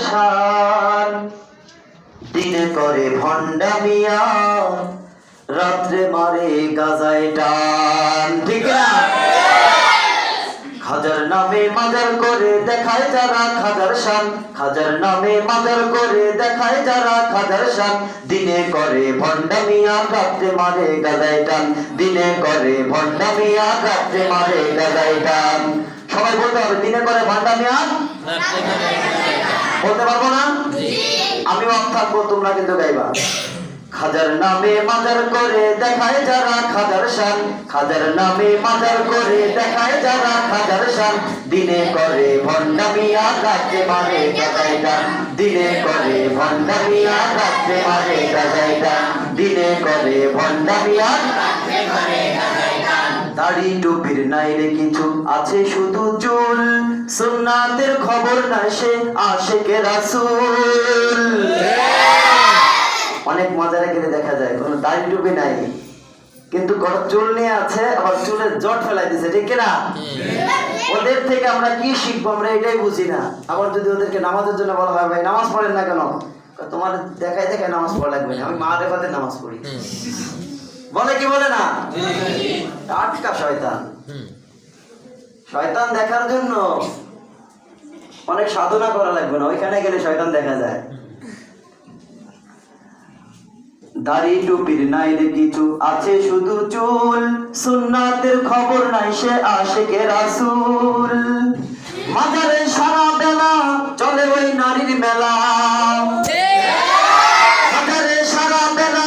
শান দিনে করে ভণ্ডামিয়া রাত্রে মারে গাজায় নামে মাজার করে দেখায় যারা খাজার শান। খাজার নামে মাজার করে দেখায় যারা খাজার শান। দিনে করে ভণ্ডামিয়া রাত্রে মারে গাজায় টান। দিনে করে ভণ্ডামিয়া রাত্রে মারে গাজায় টান। সবাই বলতে হবে দিনে করে ভণ্ডামিয়া? বলতে পারব না? আমি অফ থাকব তোমরা কিন্তু গাইবা। খাজার নামে মাজার করে দেখায় যারা খাজার শান। খাজার নামে মাজার করে দেখায় যারা খাজার শান। দিনে করে ভণ্ডামিয়া রাত্রে মারে গান দিনে করে ভণ্ডামিয়া রাত্রে মারে গান দিনে করে ভণ্ডামিয়া দাড়ি টুপির নাই রে কিছু, আছে শুধু চুল। সুন্নাতের খবর না সে আশেকে রাসূল। অনেক মজারে গেলে দেখা যায় কোনো দাড়ি টুপি নাই। কিন্তু কোন চুল নিয়ে আছে আবার চুলের জট ফেলাই দিছে ঠিক না ওদের থেকে আমরা কি শিখব আমরা এটাই বুঝি না। আবার যদি ওদেরকে নামাজের জন্য বলা হয় ভাই নামাজ পড়েন না কেন? তোমার দেখায় দেখায় নামাজ পড়া লাগবে না। আমি মা রেফাতে নামাজ পড়ি। বলে কি বলে না? টাটকা শয়তান। শয়তান দেখার জন্য অনেক সাধনা করা লাগবে না। ওইখানে গেলে শয়তান দেখা যায়। দাড়ি টুপির কিছু আছে শুধু চুল, সুন্নাতের খবর নাই সে রাসূল। মাজারে সারা বেলা চলে ওই নারীর মেলা। মাজারে সারা বেলা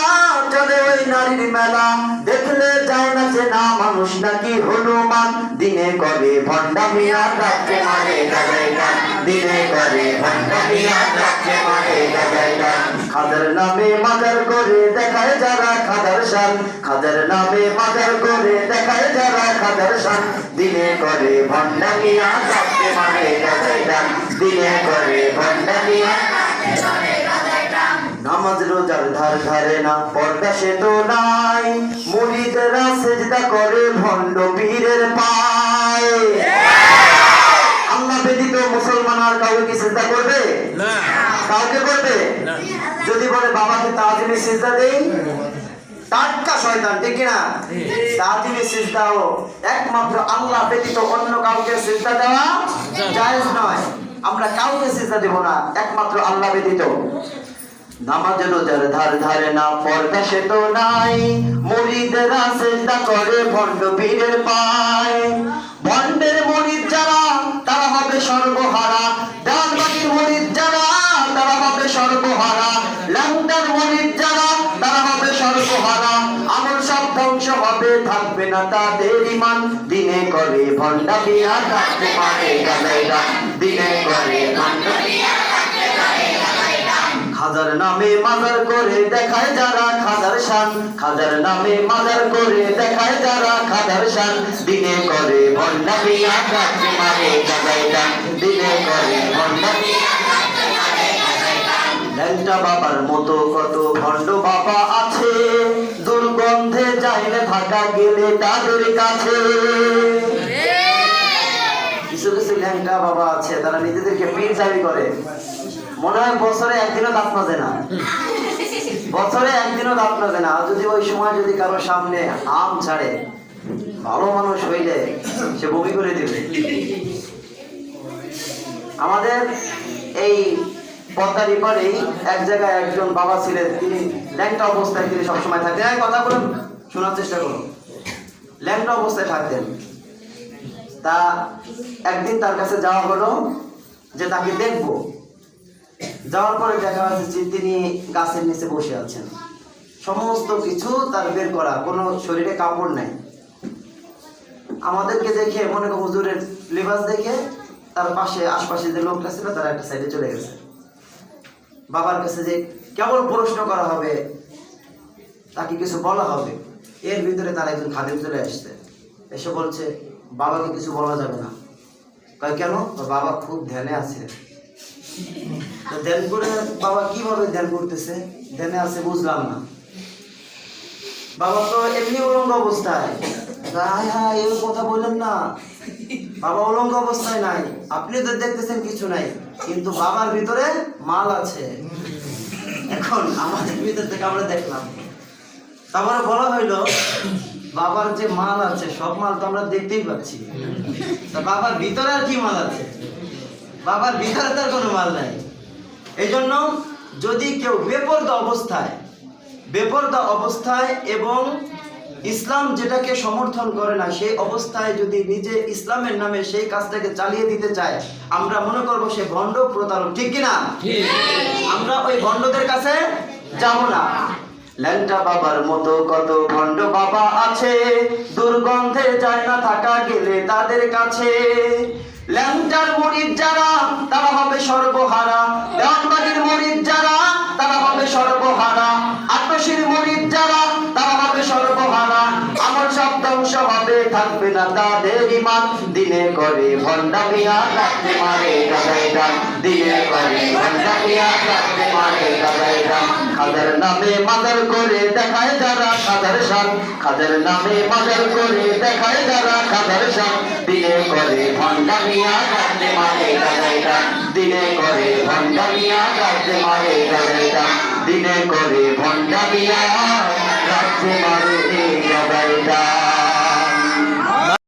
চলে ওই নারীর মেলা। দেখলে যায় না যে না মানুষ নাকি হনুমান। দিনে করে ভণ্ডামিয়া রাত্রে গান খাদার নামে মাজার করে দেখায় যারা খাদার খাদার নামে মাজার করে দেখায় যারা খাদার করে করে নামাজ রোজার ধার ধারে না, পর্দা সে তো নাই। মুরিদেরা সেজদা করে, ভণ্ড পীরের পায় আল্লাহ ব্যতীত মুসলমান আর কাউকে কি সেজদা করবে? না। কাউকে করবে? না। যদি বলে বাবাকে তাজিমে সিজদা দেই? টাটকা শয়তান ঠিক না তাজিমে সিজদাও একমাত্র আল্লাহ ব্যতীত অন্য কাউকে সিজদা দেওয়া জায়েজ নয়। আমরা কাউকে সিজদা দেব না একমাত্র আল্লাহ ব্যতীত। নামাজ রোজার ধার ধারে না পর্দা সে তো নাই। মুরিদেরা সেজদা করে ভণ্ড পীরের পায়। ভণ্ডের মুরিদ যারা তারা হবে সর্বহারা। তাদের ইমান দিনে করে ভণ্ডা বিয়া থাকতে পারে গালাইরা। দিনে করে ভণ্ডা খাজার নামে মাজার করে দেখায় যারা খাজার শান। খাজার নামে মাজার করে দেখায় যারা খাজার শান। দিনে করে ভণ্ডা মিয়া রাত্রে মারে গাজাই দিনে করে ভণ্ডা ল্যাংটা বাবার মতো কত ভণ্ড বাবা আছে। যাইলে থাকা গেলে তাদের কাছে? কিছু কিছু ল্যাংটা বাবা আছে তারা নিজেদেরকে পীর দাবি করে। মনে হয় বছরে একদিনও দাঁত মাজে না। বছরে একদিনও দাঁত মাজে না। যদি ওই সময় যদি কারও সামনে আম ছাড়ে ভালো মানুষ হইলে সে বমি করে দেবে। আমাদের এই পদ্মারি পরেই এক জায়গায় একজন বাবা ছিলেন তিনি ল্যাংটা অবস্থায় তিনি সবসময় থাকতেন কথা বলুন। শোনার চেষ্টা করুন। ল্যাংটা অবস্থায় থাকতেন তা একদিন তার কাছে যাওয়া হলো যে তাকে দেখব। যাওয়ার পরে দেখা যাচ্ছে যে তিনি গাছের নিচে বসে আছেন। সমস্ত কিছু তার বের করা, কোনো শরীরে কাপড় নাই। আমাদেরকে দেখে মনে করো হুজুরের লেবাস দেখে তার পাশে আশপাশে যে লোকটা ছিল তারা একটা সাইডে চলে গেছে। বাবার কাছে যে কেবল প্রশ্ন করা হবে, তাকে কিছু বলা হবে। এর ভিতরে তার একজন খাদেম চলে আসছে। এসে বলছে, বাবাকে কিছু বলা যাবে না। কয়, কেন? বাবা খুব ধ্যানে আছে। ধ্যান করে বাবা কীভাবে ধ্যান করতেছে? ধ্যানে আছে বুঝলাম না। বাবা তো এমনি উলঙ্গ অবস্থায়। হায় হায় এই কথা বললেন না। বাবা অলঙ্গ অবস্থায় নাই। আপনি তো দেখতেছেন কিছু নাই, কিন্তু বাবার ভিতরে মাল আছে। এখন আমাদের ভিতর থেকে আমরা দেখলাম। তারপরে বলা হইল বাবার যে মাল আছে সব মাল তো আমরা দেখতেই পাচ্ছি। তা বাবার ভিতরে আর কি মাল আছে? বাবার ভিতরে তার কোনো মাল নাই। এই জন্য যদি কেউ বেপরদা অবস্থায় বেপরদা অবস্থায় এবং ইসলাম যেটাকে সমর্থন করে না সেই অবস্থায় যদি নিজে ইসলামের নামে সেই কাজটাকে চালিয়ে দিতে চায় আমরা মনে করব সে ভণ্ড প্রতারক ঠিক কিনা? আমরা ওই ভণ্ডদের কাছে যাব না। ল্যাংটা বাবার মতো কত ভণ্ড বাবা আছে। দুর্গন্ধে যায় না থাকা গেলে তাদের কাছে। ল্যাংটার মরিদ যারা, তারা হবে সর্বহারা। দেওয়ানবাগির মরিদ যারা, তারা হবে সর্বহারা। আটশির মরিদ যারা, তারা হবে সর্বহারা। আমার সব ধ্বংস হবে, থাকবে না তাদের ইমান। দিনে করে ভণ্ডামিয়া, রাত্রে মারে গান। দিনে করে ভণ্ডামিয়া। খাদের নামে মাদার করে দেখায় যারা খাদের শান খাদের নামে মাদার করে দেখায় যারা খাদের শান দিনে করে ভণ্ডামিয়া রাত্রে মারে গাদাই গান দিনে করে ভণ্ডামিয়া রাত্রে মারে গাদাই গান দিনে করে ভণ্ডামিয়া রাত্রে মারে